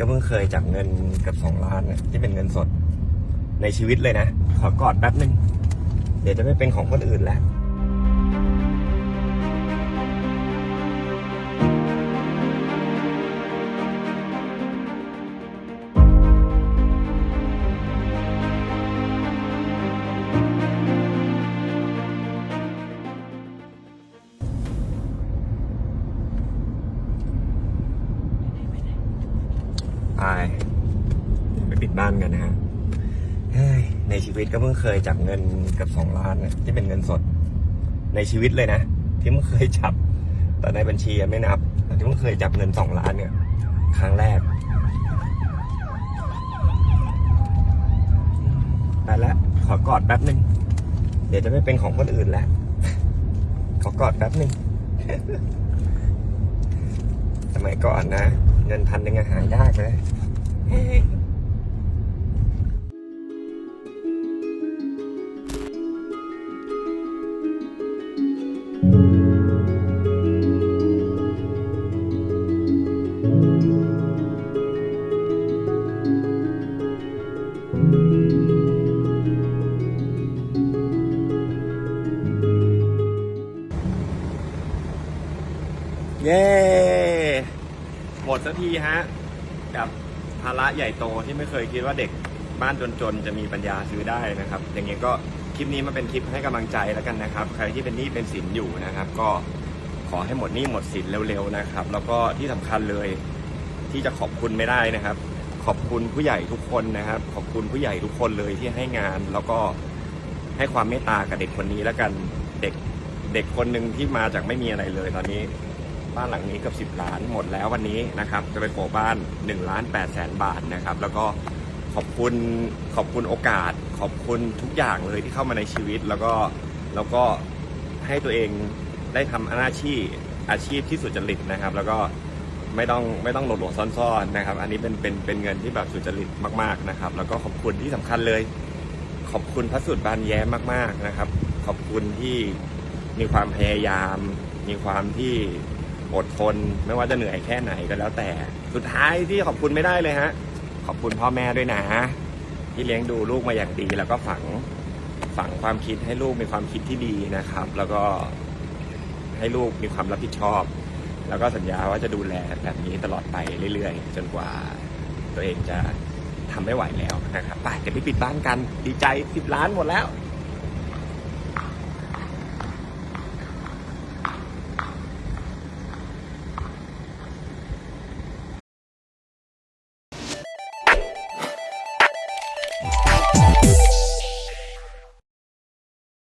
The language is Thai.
ก็เพิ่งเคยจับเงินกับสองล้านนะที่เป็นเงินสดในชีวิตเลยนะ ขอกอดแป๊บนึง เดี๋ยวจะไม่เป็นของคนอื่นแล้ว ไปไปปิดบ้านกันนะฮะในชีวิตก็เพิ่งเคยจับเงินเกับสองล้านนะที่เป็นเงินสด ในชีวิตเลยนะที่เพิ่งเคยจับ แต่ในบัญชีไม่นับแต่ที่เพิ่งเคยจับเงินสองล้านเนี่ย ครั้งแรกไปแล้วขอกอดแป๊บหนึ่งเดี๋ยวจะไม่เป็นของคนอื่นแล้ว ขอกอดแป๊บหนึ่งสมัยก่อนนะ เงินพันหนึ่งอะหายากเลยเย้ หมดสักทีฮะกับภาระใหญ่โตที่ไม่เคยคิดว่าเด็กบ้านจนๆจะมีปัญญาซื้อได้นะครับ อย่างเงี้ยก็คลิปนี้มาเป็นคลิปให้กำลังใจแล้วกันนะครับ ใครที่เป็นหนี้เป็นสินอยู่นะครับ ก็ขอให้หมดหนี้หมดสินเร็วๆนะครับ แล้วก็ที่สำคัญเลยที่จะขอบคุณไม่ได้นะครับ ขอบคุณผู้ใหญ่ทุกคนนะครับ ขอบคุณผู้ใหญ่ทุกคนเลยที่ให้งาน แล้วก็ให้ความเมตตากับเด็กคนนี้แล้วกันเด็กเด็กคนหนึ่งที่มาจากไม่มีอะไรเลยตอนนี้ บ้านหลังนี้เกือบสิบล้านหมดแล้ววันนี้นะครับจะไปโปบ้าน1ล้าน8แสนบาทนะครับแล้วก็ขอบคุณขอบคุณโอกาส ขอบคุณทุกอย่างเลยที่เข้ามาในชีวิต แล้วก็แล้วก็ให้ตัวเองได้ทำอาชีพอาชีพที่สุจริตนะครับ แล้วก็ไม่ต้องไม่ต้องหลบหลบซ่อนๆนะครับ อันนี้เป็นเป็นเป็นเงินที่แบบสุจริตมากๆนะครับ แล้วก็ขอบคุณที่สำคัญเลย ขอบคุณพระสุดบานแย้มมากๆนะครับ ขอบคุณที่มีความพยายาม มีความที่ อดทนไม่ว่าจะเหนื่อยแค่ไหนก็แล้วแต่ สุดท้ายที่ขอบคุณไม่ได้เลยฮะ ขอบคุณพ่อแม่ด้วยนะ ที่เลี้ยงดูลูกมาอย่างดี แล้วก็ฝังฝังความคิดให้ลูกมีความคิดที่ดีนะครับ แล้วก็ให้ลูกมีความรับผิดชอบ แล้วก็สัญญาว่าจะดูแลแบบนี้ตลอดไปเรื่อยๆ จนกว่าตัวเองจะทำไม่ไหวแล้วนะครับไปเดี๋ยวไปปิดบ้านกัน ดีใจสิบล้านหมดแล้ว